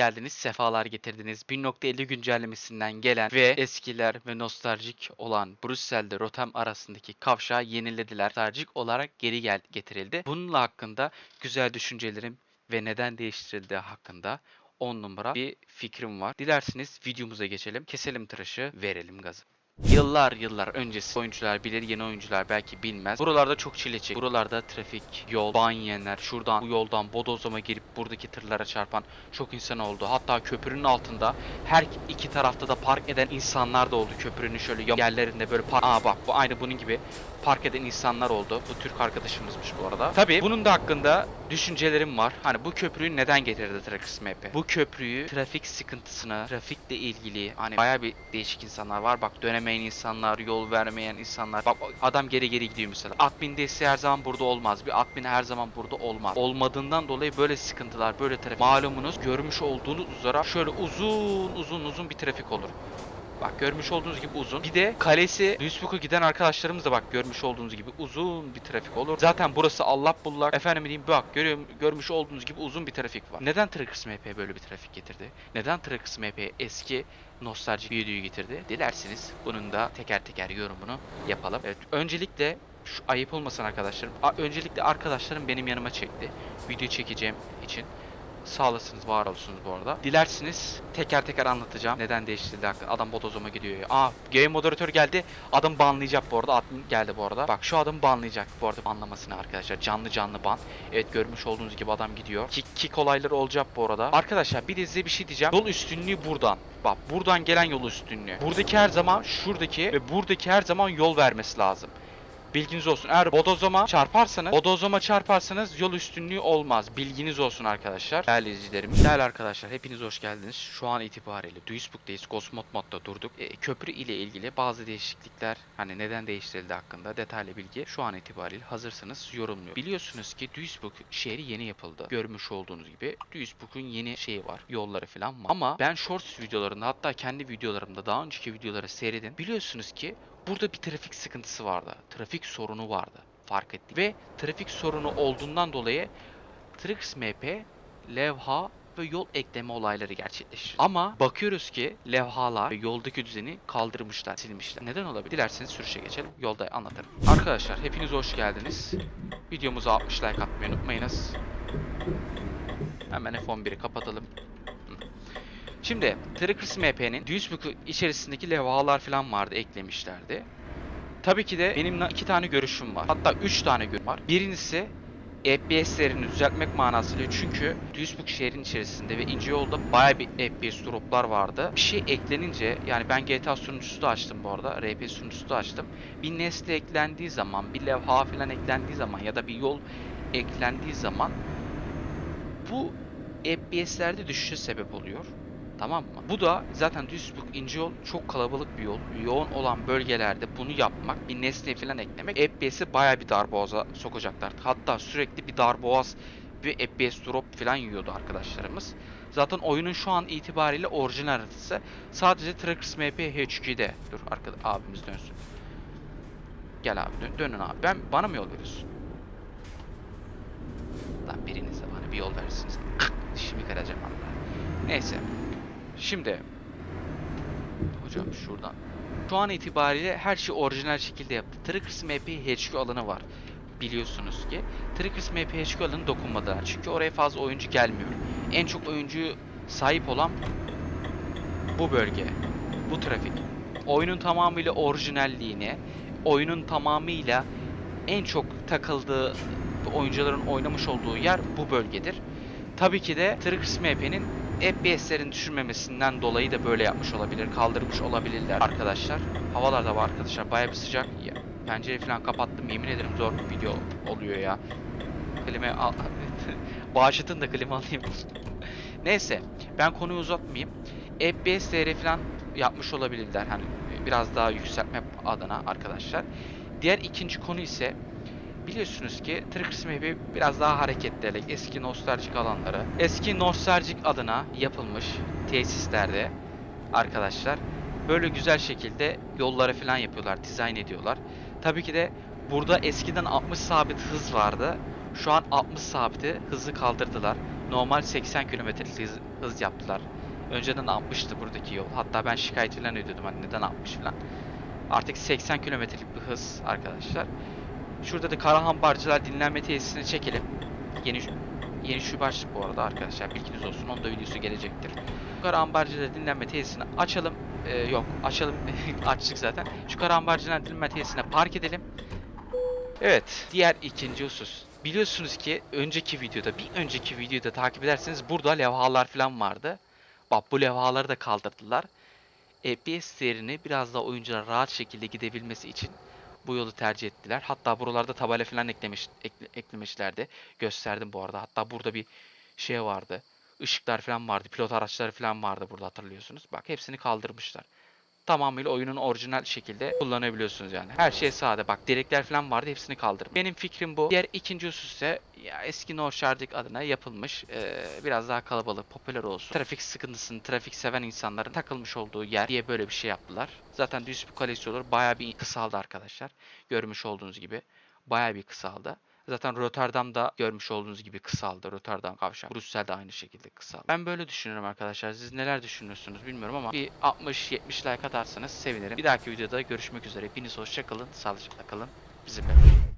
geldiniz, sefalar getirdiniz. 1.50 güncellemesinden gelen ve eskiler ve nostaljik olan Brüksel'de Rotterdam arasındaki kavşağı yenilediler. Nostaljik olarak geri gel getirildi. Bununla hakkında güzel düşüncelerim ve neden değiştirildiği hakkında 10 numara bir fikrim var. Dilerseniz videomuza geçelim. Keselim tıraşı, verelim gazı. Yıllar yıllar öncesi oyuncular bilir, yeni oyuncular belki bilmez. Buralarda çok çile çek. Buralarda trafik, yol, ban yiyenler, şuradan bu yoldan bodozlama girip buradaki tırlara çarpan çok insan oldu. Hatta köprünün altında her iki tarafta da park eden insanlar da oldu. Köprünün şöyle yerlerinde böyle park... Aa bak bu aynı bunun gibi park eden insanlar oldu. Bu Türk arkadaşımızmış bu arada. Tabii bunun da hakkında düşüncelerim var. Hani bu köprüyü neden getirdi Trax Map'e? Bu köprüyü trafik sıkıntısına, trafikle ilgili hani baya bir değişik insanlar var. Bak dönemeyen insanlar, yol vermeyen insanlar. Bak adam geri geri gidiyor mesela. Admin desteği her zaman burada olmaz. Bir admin her zaman burada olmaz. Olmadığından dolayı böyle sıkıntılar, böyle trafik. Malumunuz görmüş olduğunuz üzere şöyle uzun uzun uzun bir trafik olur. Bak görmüş olduğunuz gibi uzun. Bir de kalesi Duisburg'a giden arkadaşlarımız da bak görmüş olduğunuz gibi uzun bir trafik olur. Zaten burası Allah bullar. Efendim diyeyim bak görüyorum, görmüş olduğunuz gibi uzun bir trafik var. Neden Trackers MP böyle bir trafik getirdi? Neden Trackers MP eski nostaljik videoyu getirdi? Dilerseniz bunun da teker teker yorumunu yapalım. Evet, öncelikle şu ayıp olmasın arkadaşlarım. A- öncelikle arkadaşlarım benim yanıma çekti. Video çekeceğim için. Sağ olasınız, var olsunuz bu arada. Dilerseniz teker teker anlatacağım. Neden değiştirildi hakkında. Adam bodozoma gidiyor ya. Aa, game moderatör geldi. Adam banlayacak bu arada. Admin geldi bu arada. Bak şu adam banlayacak bu arada anlamasını arkadaşlar. Canlı canlı ban. Evet görmüş olduğunuz gibi adam gidiyor. Kick, kick olayları olacak bu arada. Arkadaşlar bir de size bir şey diyeceğim. Yol üstünlüğü buradan. Bak buradan gelen yol üstünlüğü. Buradaki her zaman şuradaki ve buradaki her zaman yol vermesi lazım. Bilginiz olsun. Eğer bodozoma çarparsanız, bodozoma çarparsanız yol üstünlüğü olmaz. Bilginiz olsun arkadaşlar. Değerli izleyicilerim, değerli arkadaşlar hepiniz hoş geldiniz. Şu an itibariyle Duisburg'dayız. Cosmot modda durduk. E, köprü ile ilgili bazı değişiklikler, hani neden değiştirildi hakkında detaylı bilgi şu an itibariyle hazırsanız yorumluyor. Biliyorsunuz ki Duisburg şehri yeni yapıldı. Görmüş olduğunuz gibi Duisburg'un yeni şeyi var. Yolları falan var. Ama ben shorts videolarında hatta kendi videolarımda daha önceki videoları seyredin. Biliyorsunuz ki burada bir trafik sıkıntısı vardı. Trafik sorunu vardı. Fark ettik. Ve trafik sorunu olduğundan dolayı Trix MP, levha ve yol ekleme olayları gerçekleşir. Ama bakıyoruz ki levhalar ve yoldaki düzeni kaldırmışlar, silmişler. Neden olabilir? Dilerseniz sürüşe geçelim. Yolda anlatırım. Arkadaşlar hepiniz hoş geldiniz. Videomuza 60 like atmayı unutmayınız. Hemen F11'i kapatalım. Şimdi Trackers MP'nin Duisburg içerisindeki levhalar falan vardı eklemişlerdi. Tabii ki de benim iki tane görüşüm var. Hatta üç tane görüşüm var. Birincisi FPS'lerini düzeltmek manasıyla çünkü Duisburg şehrin içerisinde ve ince yolda baya bir FPS droplar vardı. Bir şey eklenince yani ben GTA sunucusu da açtım bu arada. RP sunucusu da açtım. Bir nesne eklendiği zaman, bir levha falan eklendiği zaman ya da bir yol eklendiği zaman bu FPS'lerde düşüşe sebep oluyor. Tamam mı? Bu da zaten Duisburg ince yol çok kalabalık bir yol. Yoğun olan bölgelerde bunu yapmak, bir nesne falan eklemek FPS'i baya bir darboğaza sokacaklar. Hatta sürekli bir darboğaz ve FPS drop falan yiyordu arkadaşlarımız. Zaten oyunun şu an itibariyle orijinal haritası sadece Trackers MP HQ'de. Dur arkada abimiz dönsün. Gel abi dön, dönün abi. Ben bana mı yol veriyorsun? Lan biriniz de bana bir yol versiniz. Dişimi kıracağım Allah. Neyse. Şimdi hocam şuradan. Şu an itibariyle her şey orijinal şekilde yaptı. Trackers MP HQ alanı var. Biliyorsunuz ki. Trackers MP HQ alanı dokunmadılar. Çünkü oraya fazla oyuncu gelmiyor. En çok oyuncu sahip olan bu bölge. Bu trafik. Oyunun tamamıyla orijinalliğine, oyunun tamamıyla en çok takıldığı oyuncuların oynamış olduğu yer bu bölgedir. Tabii ki de Trackers MP'nin FPS'lerin düşürmemesinden dolayı da böyle yapmış olabilir, kaldırmış olabilirler arkadaşlar. Havalar da var arkadaşlar, baya bir sıcak. Ya, pencere falan kapattım, yemin ederim zor bir video oluyor ya. Klima al... Bağışıtın da klima alayım. Neyse, ben konuyu uzatmayayım. FPS değeri falan yapmış olabilirler. Hani biraz daha yükseltme adına arkadaşlar. Diğer ikinci konu ise biliyorsunuz ki Trackers Map'i biraz daha hareketli, eski nostaljik alanları, eski nostaljik adına yapılmış tesislerde arkadaşlar böyle güzel şekilde yolları falan yapıyorlar, dizayn ediyorlar. Tabii ki de burada eskiden 60 sabit hız vardı. Şu an 60 sabiti hızı kaldırdılar. Normal 80 km hız, hız yaptılar. Önceden 60'tı buradaki yol. Hatta ben şikayet falan ediyordum hani neden 60 falan. Artık 80 kilometrelik bir hız arkadaşlar. Şurada da Karahan Barcılar dinlenme tesisini çekelim. Yeni yeni şu başlık bu arada arkadaşlar bilginiz olsun. Onun da videosu gelecektir. Karahan Barcılar dinlenme tesisini açalım. Ee, yok açalım. Açtık zaten. Şu Karahan Barcılar dinlenme tesisine park edelim. Evet, diğer ikinci husus. Biliyorsunuz ki önceki videoda, bir önceki videoda takip ederseniz burada levhalar falan vardı. Bak bu levhaları da kaldırdılar. FPS değerini biraz daha oyuncular rahat şekilde gidebilmesi için bu yolu tercih ettiler. Hatta buralarda tabela falan eklemiş, ekle- eklemişlerdi. Gösterdim bu arada. Hatta burada bir şey vardı. Işıklar falan vardı. Pilot araçları falan vardı burada hatırlıyorsunuz. Bak hepsini kaldırmışlar tamamıyla oyunun orijinal şekilde kullanabiliyorsunuz yani. Her şey sade. Bak direkler falan vardı hepsini kaldırdım. Benim fikrim bu. Diğer ikinci husus ise ya eski North Shardik adına yapılmış eee, biraz daha kalabalık, popüler olsun. Trafik sıkıntısını, trafik seven insanların takılmış olduğu yer diye böyle bir şey yaptılar. Zaten düz bir kalesi olur. Bayağı bir kısaldı arkadaşlar. Görmüş olduğunuz gibi. Bayağı bir kısaldı. Zaten Rotterdam'da görmüş olduğunuz gibi kısaldı. Rotterdam kavşağı. Brüssel de aynı şekilde kısaldı. Ben böyle düşünüyorum arkadaşlar. Siz neler düşünüyorsunuz bilmiyorum ama bir 60-70 like atarsanız sevinirim. Bir dahaki videoda görüşmek üzere. Hepiniz hoşçakalın. Sağlıcakla kalın. Bizimle.